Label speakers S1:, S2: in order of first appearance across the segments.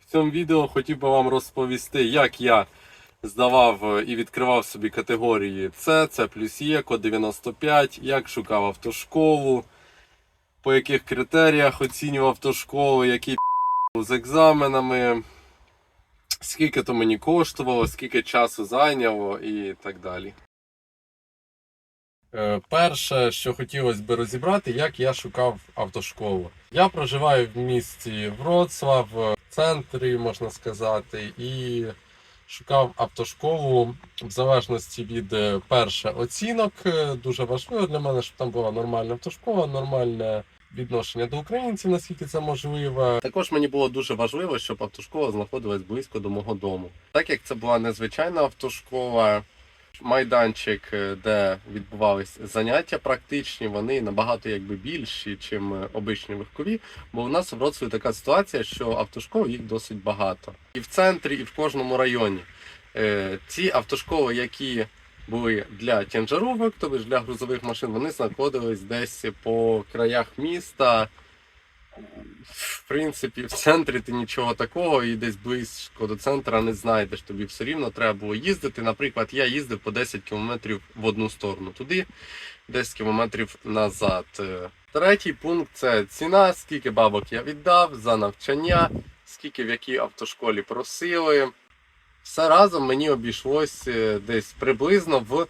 S1: В цьому відео хотів би вам розповісти, як я здавав е, і відкривав собі категорії С, С плюс Є, код 95, як шукав автошколу, по яких критеріях оцінював автошколу, який з екзаменами, скільки то мені коштувало, скільки часу зайняло і так далі. Е, Перше, що хотілося би розібрати, як я шукав автошколу. Я проживаю в місті Вроцлав, в центрі, можна сказати, і шукав автошколу в залежності від е, перше оцінок. Е, Дуже важливо для мене, щоб там була нормальна автошкола, нормальне відношення до українців, наскільки це можливо. Також мені було дуже важливо, щоб автошкола знаходилась близько до мого дому. Так як це була незвичайна автошкола, майданчик, е, де відбувались заняття практичні, вони набагато якби більші, ніж обичні легкові. Бо в нас в Вроцлаві така ситуація, що автошкол їх досить багато. І в центрі, і в кожному районі. Е, Ці автошколи, які були для тяжаровок, тобто для грузових машин, вони знаходились десь по краях міста. В принципі, в центрі ти нічого такого і десь близько до центра не знайдеш. Тобі все рівно треба було їздити. Наприклад, я їздив по 10 кілометрів в одну сторону туди, 10 кілометрів назад. Е, Третій пункт це ціна, скільки бабок я віддав за навчання, скільки в якій автошколі просили. Все разом мені обійшлось е, десь приблизно в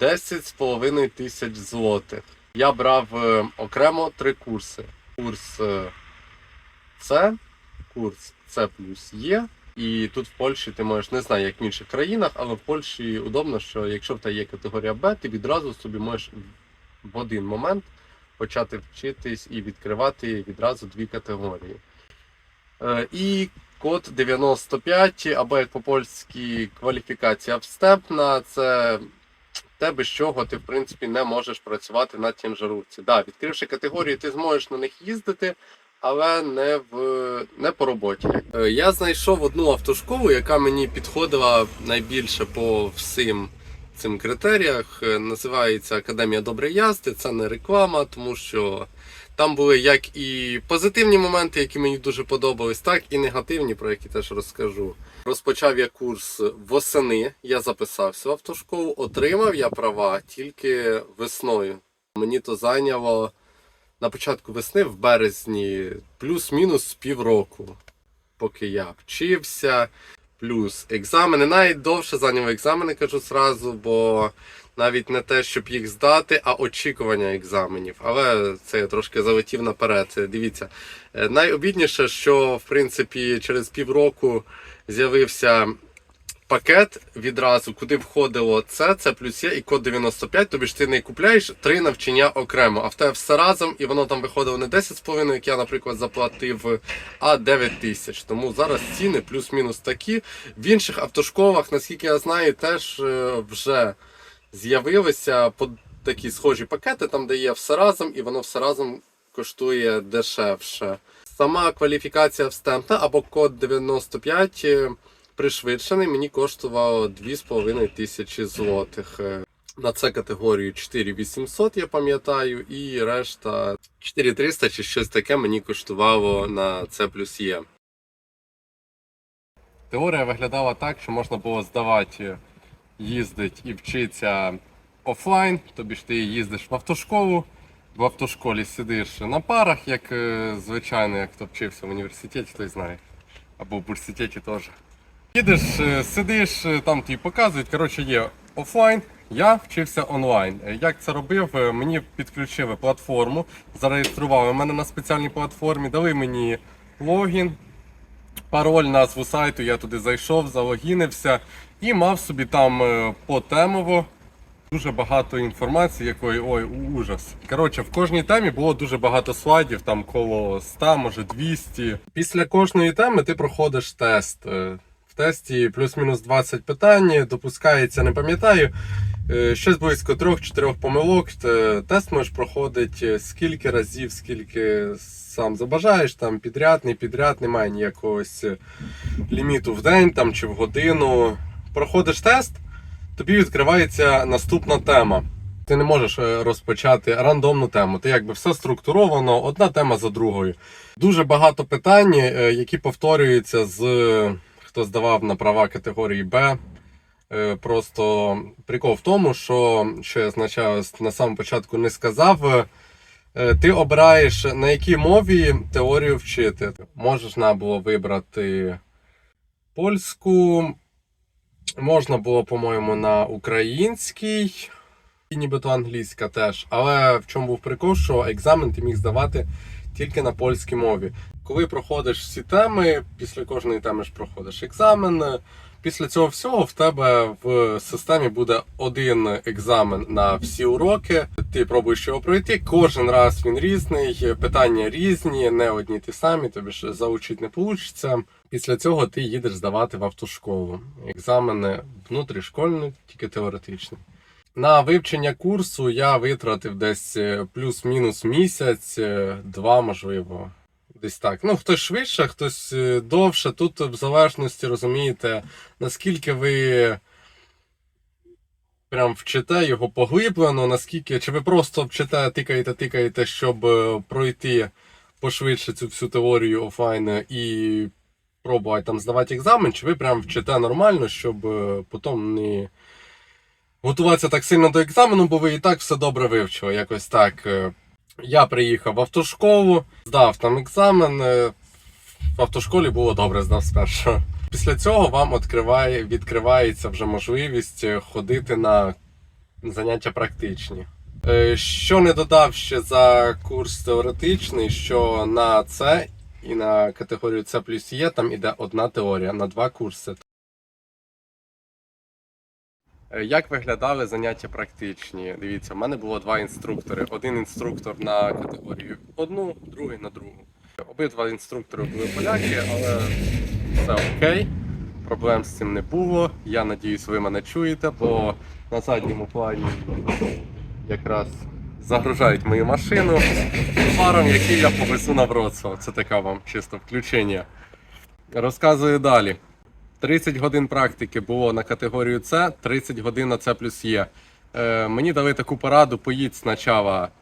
S1: 10,5 тисяч злотих. Я брав е, окремо три курси. Курс е, С, курс С плюс Є. І тут в Польщі ти можеш не знаю, як в інших країнах, але в Польщі удобно, що якщо в тебе є категорія Б, ти відразу собі можеш в один момент почати вчитись і відкривати відразу дві категорії. Е, І код 95, або як по-польськи кваліфікація встепна, це те, без чого ти в принципі не можеш працювати на тімжарувці. Да, відкривши категорії, ти зможеш на них їздити, але не в не по роботі. Е, Я знайшов одну автошколу, яка мені підходила найбільше по всім цим критеріях. Е, Називається Академія доброї язди. Це не реклама, тому що там були як і позитивні моменти, які мені дуже подобались, так і негативні, про які теж розкажу. Розпочав я курс восени. Я записався в автошколу, отримав я права тільки весною. Мені то зайняло на початку весни, в березні, плюс-мінус півроку, поки я вчився. Плюс екзамени. Навіть довше зайняв екзамени, кажу зразу, бо навіть не те, щоб їх здати, а очікування екзаменів. Але це я трошки залетів наперед. Дивіться, е, найобідніше, що в принципі через півроку з'явився пакет відразу, куди входило це, це плюс є і код 95, тобі ж ти не купляєш три навчання окремо, а в тебе все разом, і воно там виходило не 10,5, як я, наприклад, заплатив, а 9 тисяч. Тому зараз ціни плюс-мінус такі. В інших автошколах, наскільки я знаю, теж е, вже з'явилися такі схожі пакети, там де є все разом, і воно все разом коштує дешевше. Сама кваліфікація встемпна або код 95 е, пришвидшений мені коштував 2,5 тисячі злотих. Е, На це категорію 4800, я пам'ятаю, і решта 4300 чи щось таке мені коштувало на плюс Є. Теорія виглядала так, що можна було здавати, їздити і вчитися офлайн, тобі ж ти їздиш в автошколу, в автошколі сидиш на парах, як е, звичайно, як хто вчився в університеті, той знає. Або в університеті теж. Їдеш, е, сидиш, е, там тобі показують. Коротше, є офлайн. Я вчився онлайн. Як це робив? Мені підключили платформу, зареєстрували мене на спеціальній платформі, дали мені логін, пароль, назву сайту. Я туди зайшов, залогінився і мав собі там е, потемово дуже багато інформації, якої ой, ужас. Коротше, в кожній темі було дуже багато слайдів, там коло 100, може 200. Після кожної теми ти проходиш тест. Е, В тесті плюс-мінус 20 питань, допускається, не пам'ятаю. е, Щось близько 3-4 помилок. Е, Тест можеш проходити скільки разів, скільки сам забажаєш, там підряд, не підряд, немає ніякогось ліміту в день там, чи в годину. Проходиш тест, тобі відкривається наступна тема. Ти не можеш е, розпочати рандомну тему. Ти якби все структуровано, одна тема за другою. Дуже багато питань, е, які повторюються з хто здавав на права категорії Б. Е, Просто прикол в тому, що, що я означаю, на самому початку не сказав. е, Ти обираєш на якій мові теорію вчити. Можна було вибрати польську, можна було, по-моєму, на українській, і нібито англійська теж. Але в чому був прикол, що екзамен ти міг здавати тільки на польській мові. Коли проходиш всі теми, після кожної теми ж проходиш екзамен. Після цього всього в тебе в системі буде один екзамен на всі уроки. Ти пробуєш його пройти. Кожен раз він різний, питання різні, не одні ті самі, тобі ж заучити не вийде. Після цього ти їдеш здавати в автошколу. Екзамени внутрішкольні, тільки теоретичні. На вивчення курсу я витратив десь плюс-мінус місяць, два, можливо. Десь так. Ну, хтось швидше, хтось е, довше. Тут в залежності розумієте, наскільки ви прям вчите його поглиблено, наскільки. Чи ви просто вчите, тикаєте, тикаєте, щоб е, пройти пошвидше цю всю теорію офлайн і пробувати там здавати екзамен, чи ви прям вчите нормально, щоб е, потім не готуватися так сильно до екзамену, бо ви і так все добре вивчили. Якось так. Я приїхав в автошколу, здав там екзамен. е, В автошколі було добре, здав спершу. Після цього вам відкриває, відкривається вже можливість е, ходити на заняття практичні. Е, Що не додав ще за курс теоретичний, що на це і на категорію С плюс Є там іде одна теорія на два курси. Е, Як виглядали заняття практичні? Дивіться, в мене було два інструктори. Один інструктор на категорію одну, другий на другу. Обидва інструктори були поляки, але все окей. Проблем з цим не було. Я надіюсь, ви мене чуєте, бо на задньому плані якраз загружають мою машину товаром, який я повезу на Вроцлав. Це таке вам чисто включення. Розказую далі. 30 годин практики було на категорію С, 30 годин на С плюс Є. Е, мені дали таку пораду, поїдь спочатку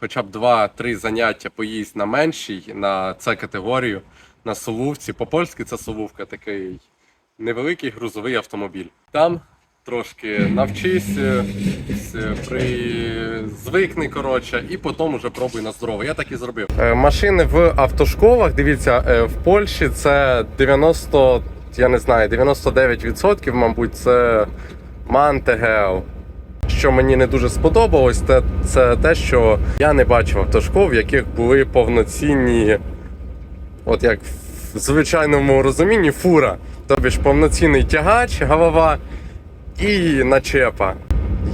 S1: хоча б 2-3 заняття поїсть на меншій, на С категорію, на Солувці. По-польськи це Солувка, такий невеликий грузовий автомобіль. Там трошки навчись, е, при... звикни, коротше, і потім вже пробуй на здорово. Я так і зробив. Е, Машини в автошколах, дивіться, е, в Польщі це 90, я не знаю, 99%, мабуть, це Мантегел. Що мені не дуже сподобалось, це, це те, що я не бачив автошкол, в яких були повноцінні, от як в звичайному розумінні, фура. Тобі ж повноцінний тягач, голова і начепа.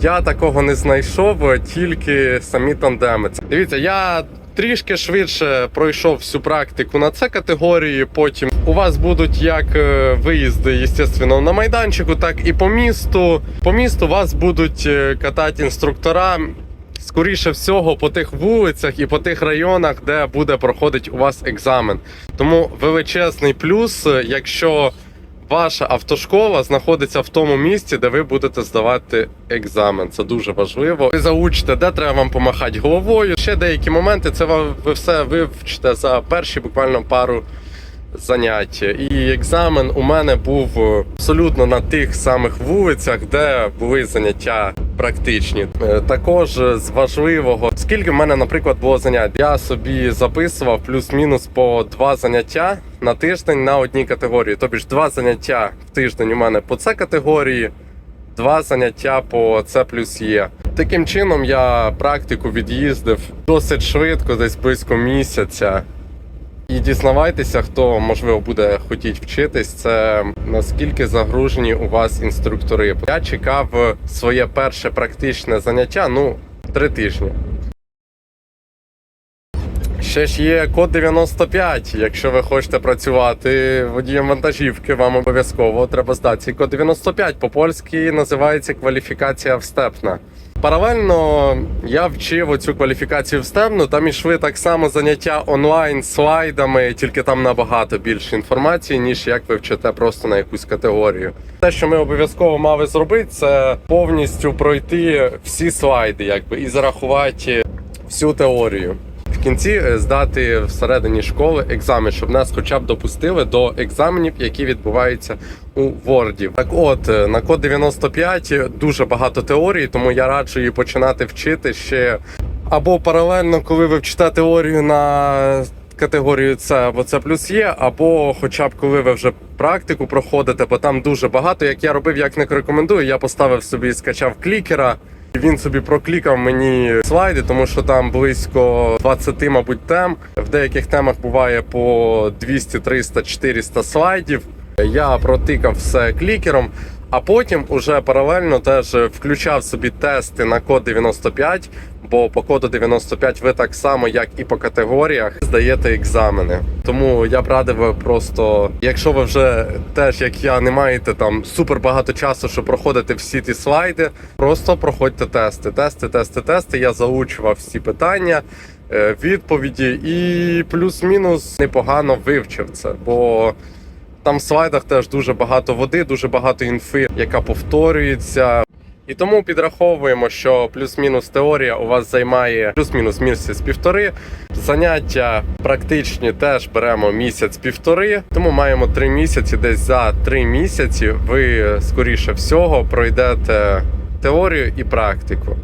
S1: Я такого не знайшов, тільки самі тандеми. Дивіться, я трішки швидше пройшов всю практику на це категорії. Потім у вас будуть як е, виїзди, звісно, на майданчику, так і по місту. По місту вас будуть е, катати інструктора. Скоріше всього, по тих вулицях і по тих районах, де буде проходити у вас екзамен. Тому величезний плюс, е, якщо ваша автошкола знаходиться в тому місці, де ви будете здавати екзамен. Це дуже важливо. Ви заучите, де треба вам помахати головою. Ще деякі моменти. Це ви все вивчите за перші буквально пару занять. І екзамен у мене був абсолютно на тих самих вулицях, де були заняття практичні. Е, Також з важливого, скільки в мене, наприклад, було занять, я собі записував плюс-мінус по два заняття на тиждень на одній категорії. Тобі ж два заняття в тиждень у мене по це категорії. Два заняття по С плюс Є. Таким чином я практику від'їздив досить швидко, десь близько місяця. І дізнавайтеся, хто можливо буде хотіти вчитись, це наскільки загружені у вас інструктори. Я чекав своє перше практичне заняття, ну, три тижні. Ще ж є код 95. Якщо ви хочете працювати водієм вантажівки, вам обов'язково треба здати код 95. По-польськи називається кваліфікація встепна. Паралельно я вчив оцю кваліфікацію в STEM, там ішли так само заняття онлайн слайдами, тільки там набагато більше інформації, ніж як ви вчите просто на якусь категорію. Те, що ми обов'язково мали зробити, це повністю пройти всі слайди, якби і зарахувати всю теорію. Кінці е, здати всередині школи екзамен, щоб нас хоча б допустили до екзаменів, які відбуваються у Word. Так от, е, на код 95 дуже багато теорії, тому я раджу її починати вчити ще або паралельно, коли ви вчите теорію на категорію С або С плюс є, або хоча б коли ви вже практику проходите, бо там дуже багато. Як я робив, як не рекомендую, я поставив собі, скачав клікера. Він собі проклікав мені слайди, тому що там близько 20, мабуть, тем. В деяких темах буває по 200, 300, 400 слайдів. Я протикав все клікером, а потім уже паралельно теж включав собі тести на код 95, бо по коду 95 ви так само, як і по категоріях, здаєте екзамени. Тому я б радив просто, якщо ви вже теж, як я, не маєте там супер багато часу, щоб проходити всі ті слайди, просто проходьте тести. Тести, тести, тести. Я заучував всі питання. е, Відповіді і плюс-мінус непогано вивчив це, бо там в слайдах теж дуже багато води, дуже багато інфи, яка повторюється. І тому підраховуємо, що плюс-мінус теорія у вас займає плюс-мінус місяць півтори. Заняття практичні теж беремо місяць-півтори, тому маємо три місяці. Десь за три місяці ви скоріше всього пройдете теорію і практику.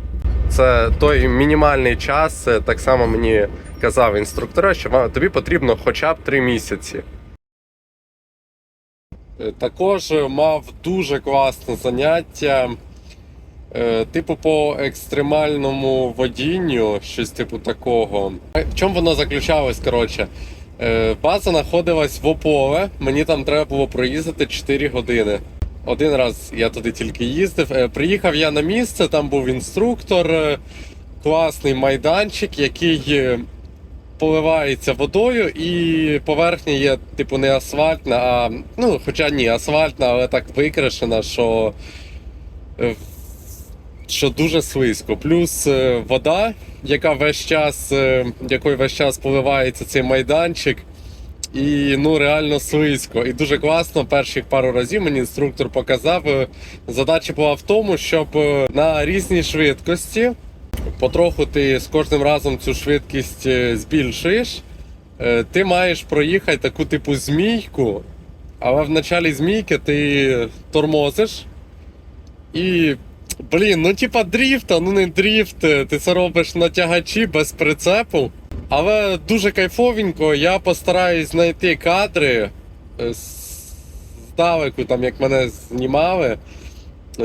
S1: Це той мінімальний час. е, Так само мені казав інструктор, що тобі потрібно хоча б три місяці. Е, Також мав дуже класне заняття. е, Типу по екстремальному водінню, щось типу такого. Е, В чому воно заключалось? Коротше, Е, база знаходилась в Ополе. Мені там треба було проїздити 4 години. Один раз я туди тільки їздив. Е, Приїхав я на місце, там був інструктор, е, класний майданчик, який е, поливається водою, і поверхня є, типу, не асфальтна, а ну, хоча ні, асфальтна, але так викрашена, що, е, що дуже слизько. Плюс е, вода, яка весь час, е, якою весь час поливається цей майданчик. І ну реально слизько. І дуже класно. Перших пару разів мені інструктор показав. Задача була в тому, щоб на різній швидкості потроху ти з кожним разом цю швидкість е, збільшуєш. Е, Ти маєш проїхати таку типу змійку, але в началі змійки ти тормозиш. І, блін, ну типа дріфта, ну не дріфт, е, ти це робиш на тягачі без прицепу. Але дуже кайфовенько, я постараюсь знайти кадри здалеку, там як мене знімали.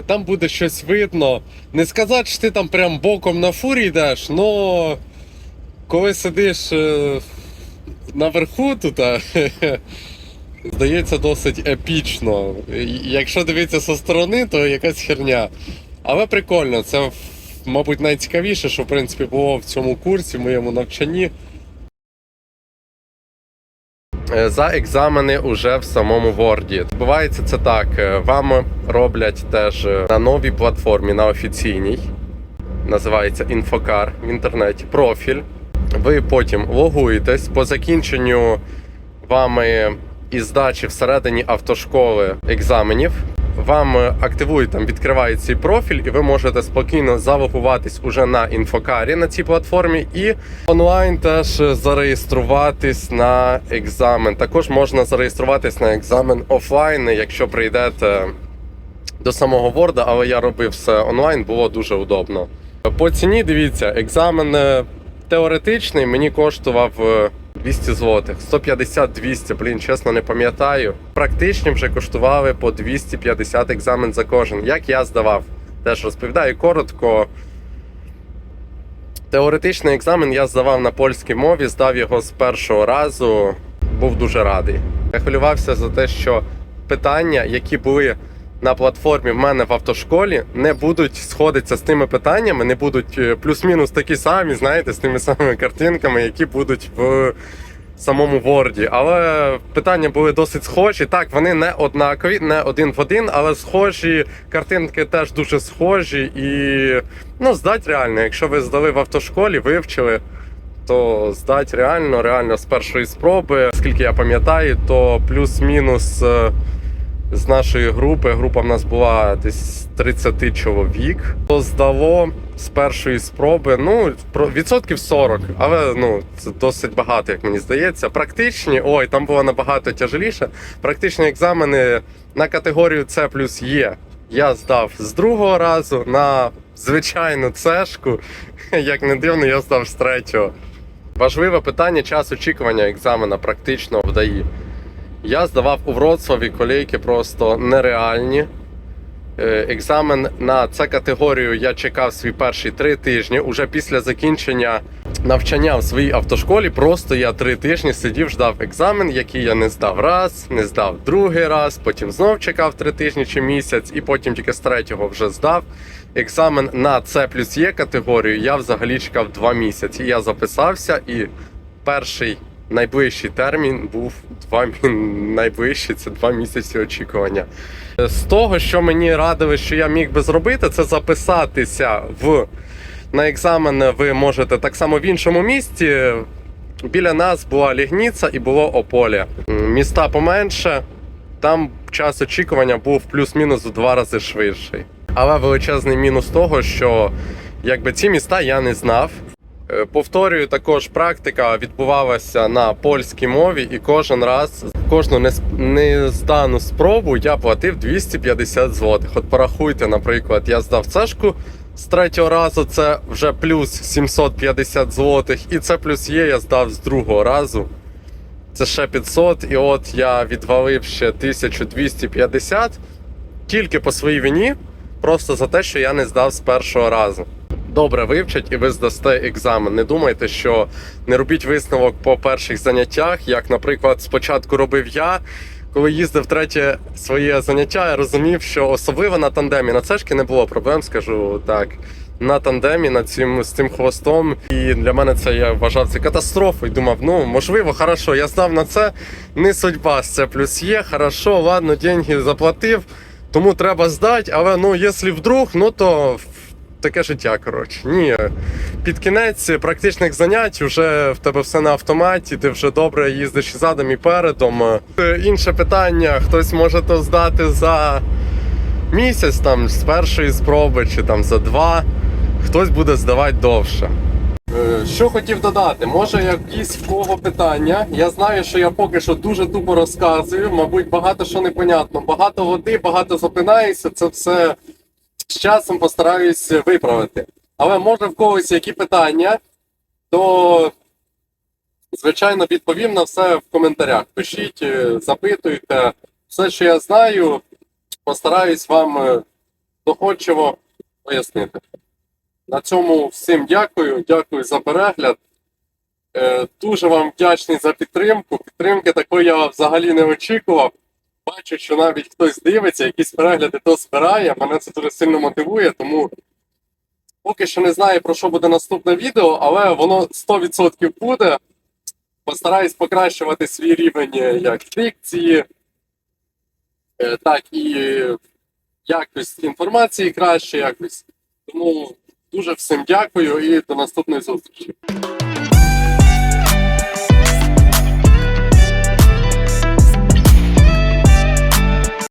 S1: Там буде щось видно. Не сказати, що ти там прям боком на фурі йдеш, но коли сидиш е, наверху тут, здається досить епічно. Якщо дивитися зі сторони, то якась херня. Але прикольно, це, мабуть, найцікавіше, що в принципі було в цьому курсі, в моєму навчанні. Е, За екзамени уже в самому Word. Відбувається це так. е, Вам роблять теж е, на новій платформі, на офіційній. Називається Інфокар в інтернеті. Профіль. Ви потім логуєтесь по закінченню вами і здачі всередині автошколи екзаменів. Вам е, активують там, відкривають цей профіль, і ви можете спокійно залогуватись уже на інфокарі на цій платформі і онлайн теж зареєструватись на екзамен. Також можна зареєструватись на екзамен офлайн, якщо прийдете до самого Word, але я робив все онлайн, було дуже удобно. По ціні дивіться, екзамен е, теоретичний мені коштував е, 200 злотих, 150-200, блін, чесно не пам'ятаю. Практичні вже коштували по 250 екзамен за кожен. Як я здавав, теж розповідаю коротко. Теоретичний екзамен я здавав на польській мові, здав його з першого разу. Був дуже радий. Я хвилювався за те, що питання, які були на платформі в мене в автошколі, не будуть сходитися з тими питаннями, не будуть е, плюс-мінус такі самі, знаєте, з тими самими картинками, які будуть в самому Word, але питання були досить схожі. Так, вони не однакові, не один в один, але схожі. Картинки теж дуже схожі і ну, здать реально. Якщо ви здали в автошколі, вивчили, то здать реально, реально з першої спроби. Скільки я пам'ятаю, то плюс-мінус. Е, з нашої групи, група в нас була десь 30 чоловік, то здало з першої спроби, ну, відсотків 40, але ну, це досить багато, як мені здається. Практичні, ой, там було набагато тяжеліше. Практичні екзамени на категорію С плюс Є. Я здав з другого разу на звичайну цешку. Як не дивно, я здав з третього. Важливе питання час очікування екзамена практично в ДАІ. Я здавав у Вроцлаві колейки просто нереальні. Е, Екзамен на цю категорію я чекав свій перші три тижні. Уже після закінчення навчання в своїй автошколі. Просто я три тижні сидів, ждав екзамен, який я не здав раз, не здав другий раз, потім знов чекав три тижні чи місяць, і потім тільки з третього вже здав. Екзамен на С плюс Є категорію я взагалі чекав два місяці. Я записався і перший найближчий термін був два найближчий це два місяці очікування. З того, що мені радили, що я міг би зробити, це записатися в на екзамен. Ви можете так само в іншому місті. Біля нас була Лігніца і було Ополе. М, Міста поменше. Там час очікування був плюс-мінус в два рази швидший. Але величезний мінус того, що якби ці міста я не знав. Е, Повторюю, також практика відбувалася на польській мові, і кожен раз кожну нездану спробу я платив 250 злотих. От порахуйте, наприклад, я здав цешку з третього разу, це вже плюс 750 злотих, і це плюс є, я здав з другого разу. Це ще 500, і от я відвалив ще 1250 тільки по своїй вині, просто за те, що я не здав з першого разу добре вивчать і ви здасте екзамен. Не думайте, що не робіть висновок по перших заняттях, як, наприклад, спочатку робив я. Коли їздив третє своє заняття, я розумів, що особливо на тандемі на цешки не було проблем, скажу так. На тандемі над цим з цим хвостом, і для мене це я вважав це катастрофою. Думав, ну можливо, хорошо, я знав на це не судьба. Це плюс є, хорошо, ладно, деньги заплатив, тому треба здати. Але ну, якщо вдруг, ну то таке життя. Коротше, ні. Під кінець практичних занять вже в тебе все на автоматі, ти вже добре їздиш задом і передом. Е, Інше питання: хтось може то здати за місяць, там з першої спроби, чи там за два, хтось буде здавати довше. Е, Що хотів додати, може якісь в кого питання. Я знаю, що я поки що дуже тупо розказую. Мабуть, багато що непонятно. Багато води, багато запинаюся. Це все з часом постараюсь виправити. Але може в когось які питання, то звичайно відповім на все в коментарях. Пишіть, е, запитуйте. Все, що я знаю, постараюсь вам е, доходчиво пояснити. На цьому всім дякую. Дякую за перегляд. Е, Дуже вам вдячний за підтримку. Підтримки такої я взагалі не очікував. Бачу, що навіть хтось дивиться, якісь перегляди то збирає. Мене це дуже сильно мотивує, тому поки що не знаю про що буде наступне відео, але воно 100% буде. Постараюсь покращувати свій рівень е, як дикції, е, так і якість інформації краще якось. Тому дуже всім дякую і до наступної зустрічі.